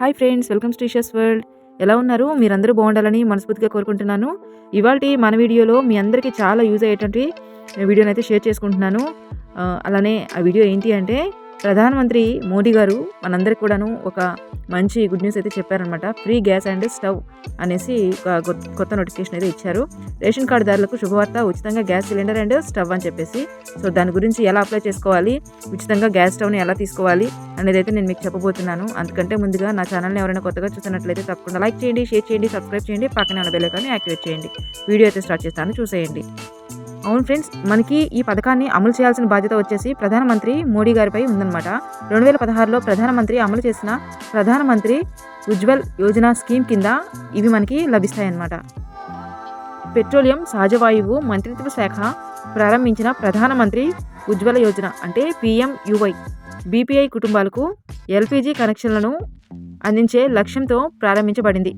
Hi friends welcome స్టీషస్ world. ఎలా ఉన్నారు? మీరందరూ బాగుండాలని మనస్ఫూర్తిగా కోరుకుంటున్నాను. ఇవాళ మన వీడియోలో మీ అందరికీ చాలా యూజ్ అయ్యేటువంటి వీడియోని అయితే షేర్ చేసుకుంటున్నాను. అలానే ఆ వీడియో ఏంటి అంటే ప్రధానమంత్రి మోడీ గారు మనందరికి కూడాను ఒక మంచి గుడ్ న్యూస్ అయితే చెప్పారనమాట ఫ్రీ గ్యాస్ అండ్ స్టవ్ అనేసి ఒక కొత్త నోటిఫికేషన్ అయితే ఇచ్చారు. రేషన్ కార్డుదారులకు శుభవార్త ఉచితంగా గ్యాస్ సిలిండర్ అండ్ స్టవ్ అని చెప్పేసి. సో దాని గురించి ఎలా అప్లై చేసుకోవాలి? ఉచితంగా గ్యాస్ స్టవ్ని ఎలా తీసుకోవాలి? అనేది అయితే నేను మీకు చెప్పబోతున్నాను. అందుకంటే ముందుగా నా ఛానల్ని ఎవరైనా కొత్తగా చూసినట్లయితే తప్పకుండా లైక్ చేయండి షేర్ చేయండి సబ్స్క్రైబ్ చేయండి. పక్కనే ఉన్న బెల్ యాక్టివేట్ చేయండి. వీడియో అయితే స్టార్ట్ చేస్తాను చూసేయండి. అవును ఫ్రెండ్స్ మనకి ఈ పథకాన్ని అమలు చేయాల్సిన బాధ్యత వచ్చేసి ప్రధానమంత్రి మోడీ గారిపై ఉందన్నమాట. రెండు వేల పదహారులో ప్రధానమంత్రి అమలు చేసిన ప్రధానమంత్రి ఉజ్వల్ యోజన స్కీమ్ కింద ఇవి మనకి లభిస్తాయన్నమాట. పెట్రోలియం సహజవాయువు మంత్రిత్వ శాఖ ప్రారంభించిన ప్రధానమంత్రి ఉజ్వల యోజన అంటే పిఎంయువై బీపీఐ కుటుంబాలకు ఎల్పిజి కనెక్షన్లను అందించే లక్ష్యంతో ప్రారంభించబడింది.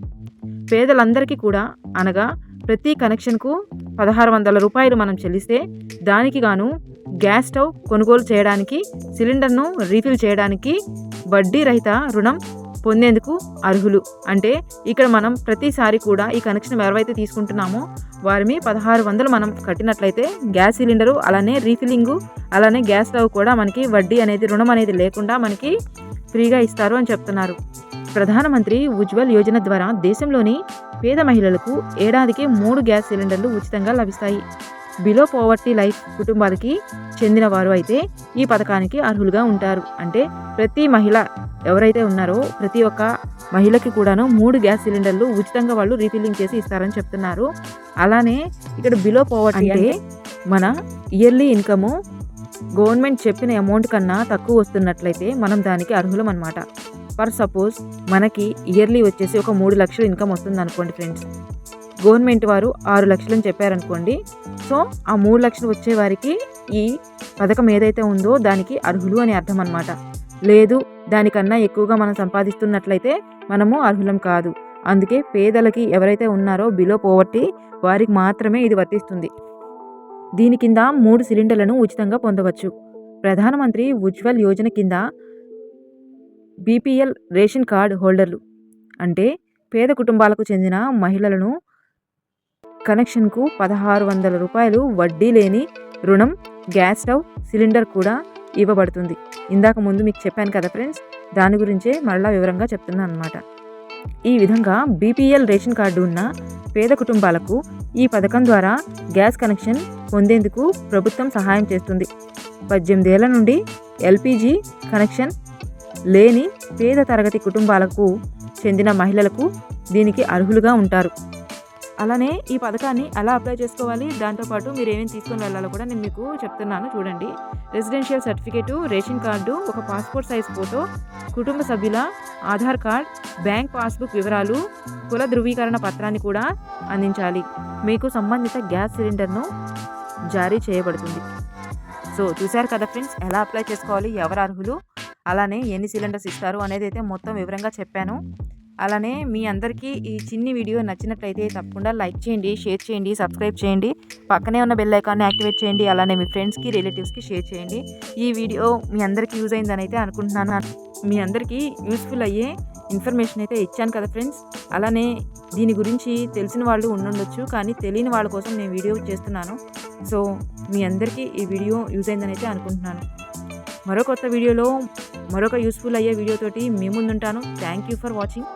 పేదలందరికీ కూడా అనగా ప్రతి కనెక్షన్కు పదహారు వందల రూపాయలు మనం చెల్లిస్తే దానికి గాను గ్యాస్ స్టవ్ కొనుగోలు చేయడానికి సిలిండర్ను రీఫిల్ చేయడానికి వడ్డీ రహిత రుణం పొందేందుకు అర్హులు. అంటే ఇక్కడ మనం ప్రతిసారి కూడా ఈ కనెక్షన్ ఎవరైతే తీసుకుంటున్నామో వారిని పదహారు వందలు మనం కట్టినట్లయితే గ్యాస్ సిలిండరు అలానే రీఫిల్లింగ్ అలానే గ్యాస్ స్టవ్ కూడా మనకి వడ్డీ అనేది రుణం అనేది లేకుండా మనకి ఫ్రీగా ఇస్తారు అని చెప్తున్నారు. ప్రధానమంత్రి ఉజ్వల్ యోజన ద్వారా దేశంలోని పేద మహిళలకు ఏడాదికి మూడు గ్యాస్ సిలిండర్లు ఉచితంగా లభిస్తాయి. బిలో పోవర్టీ లైఫ్ కుటుంబాలకి చెందిన వారు అయితే ఈ పథకానికి అర్హులుగా ఉంటారు. అంటే ప్రతి మహిళ ఎవరైతే ఉన్నారో ప్రతి ఒక్క మహిళకి కూడాను మూడు గ్యాస్ సిలిండర్లు ఉచితంగా వాళ్ళు రీఫిల్లింగ్ చేసి ఇస్తారని చెప్తున్నారు. అలానే ఇక్కడ బిలో పోవర్టీ అంటే? మన ఇయర్లీ ఇన్కము గవర్నమెంట్ చెప్పిన అమౌంట్ కన్నా తక్కువ వస్తున్నట్లయితే మనం దానికి అర్హులం అనమాట ఫర్ సపోజ్ మనకి ఇయర్లీ వచ్చేసి ఒక మూడు లక్షలు ఇన్కమ్ వస్తుంది అనుకోండి ఫ్రెండ్స్. గవర్నమెంట్ వారు ఆరు లక్షలు అని చెప్పారనుకోండి. సో ఆ మూడు లక్షలు వచ్చే వారికి ఈ పథకం ఏదైతే ఉందో దానికి అర్హులు అని అర్థం అనమాట లేదు దానికన్నా ఎక్కువగా మనం సంపాదిస్తున్నట్లయితే మనము అర్హులం కాదు. అందుకే పేదలకి ఎవరైతే ఉన్నారో బిలో పోవర్టీ వారికి మాత్రమే ఇది వర్తిస్తుంది. దీని కింద మూడు సిలిండర్లను ఉచితంగా పొందవచ్చు. ప్రధానమంత్రి ఉజ్వల్ యోజన కింద బీపీఎల్ రేషన్ కార్డ్ హోల్డర్లు అంటే పేద కుటుంబాలకు చెందిన మహిళలను కనెక్షన్కు పదహారు వందల రూపాయలు వడ్డీ లేని రుణం గ్యాస్ స్టవ్ సిలిండర్ కూడా ఇవ్వబడుతుంది. ఇందాక ముందు మీకు చెప్పాను కదా ఫ్రెండ్స్ దాని గురించే మరలా వివరంగా చెప్తున్నాను అనమాట ఈ విధంగా బీపీఎల్ రేషన్ కార్డు ఉన్న పేద కుటుంబాలకు ఈ పథకం ద్వారా గ్యాస్ కనెక్షన్ పొందేందుకు ప్రభుత్వం సహాయం చేస్తుంది. పద్దెనిమిదేళ్ళ నుండి ఎల్పిజి కనెక్షన్ లేని పేద తరగతి కుటుంబాలకు చెందిన మహిళలకు దీనికి అర్హులుగా ఉంటారు. అలానే ఈ పథకాన్ని ఎలా అప్లై చేసుకోవాలి? దాంతోపాటు మీరు ఏమేమి తీసుకొని వెళ్ళాలో కూడా నేను మీకు చెప్తున్నాను చూడండి. రెసిడెన్షియల్ సర్టిఫికేటు రేషన్ కార్డు ఒక పాస్పోర్ట్ సైజ్ ఫోటో కుటుంబ సభ్యుల ఆధార్ కార్డ్ బ్యాంక్ పాస్బుక్ వివరాలు కుల ధృవీకరణ పత్రాన్ని కూడా అందించాలి. మీకు సంబంధిత గ్యాస్ సిలిండర్ను జారీ చేయబడుతుంది. సో చూశారు కదా ఫ్రెండ్స్ ఎలా అప్లై చేసుకోవాలి? ఎవరు అర్హులు? అలానే ఎన్ని సిలిండర్స్ ఇస్తారు అనేది అయితే మొత్తం వివరంగా చెప్పాను. అలానే మీ అందరికీ ఈ చిన్ని వీడియో నచ్చినట్లయితే తప్పకుండా లైక్ చేయండి షేర్ చేయండి సబ్స్క్రైబ్ చేయండి. పక్కనే ఉన్న బెల్ ఐకాన్ని యాక్టివేట్ చేయండి అలానే మీ ఫ్రెండ్స్కి రిలేటివ్స్కి షేర్ చేయండి. ఈ వీడియో మీ అందరికీ యూజ్ అయిందని అయితే అనుకుంటున్నాను. మీ అందరికీ యూస్ఫుల్ అయ్యే ఇన్ఫర్మేషన్ అయితే ఇచ్చాను కదా ఫ్రెండ్స్. అలానే దీని గురించి తెలిసిన వాళ్ళు ఉండుండొచ్చు కానీ తెలియని వాళ్ళ కోసం నేను వీడియో చేస్తున్నాను. సో మీ అందరికీ ఈ వీడియో యూజ్ అయిందని అయితే అనుకుంటున్నాను. మరో కొత్త వీడియోలో మరొక యూస్ఫుల్ అయ్యే వీడియోతోటి మీ ముందుంటాను. Thank you for watching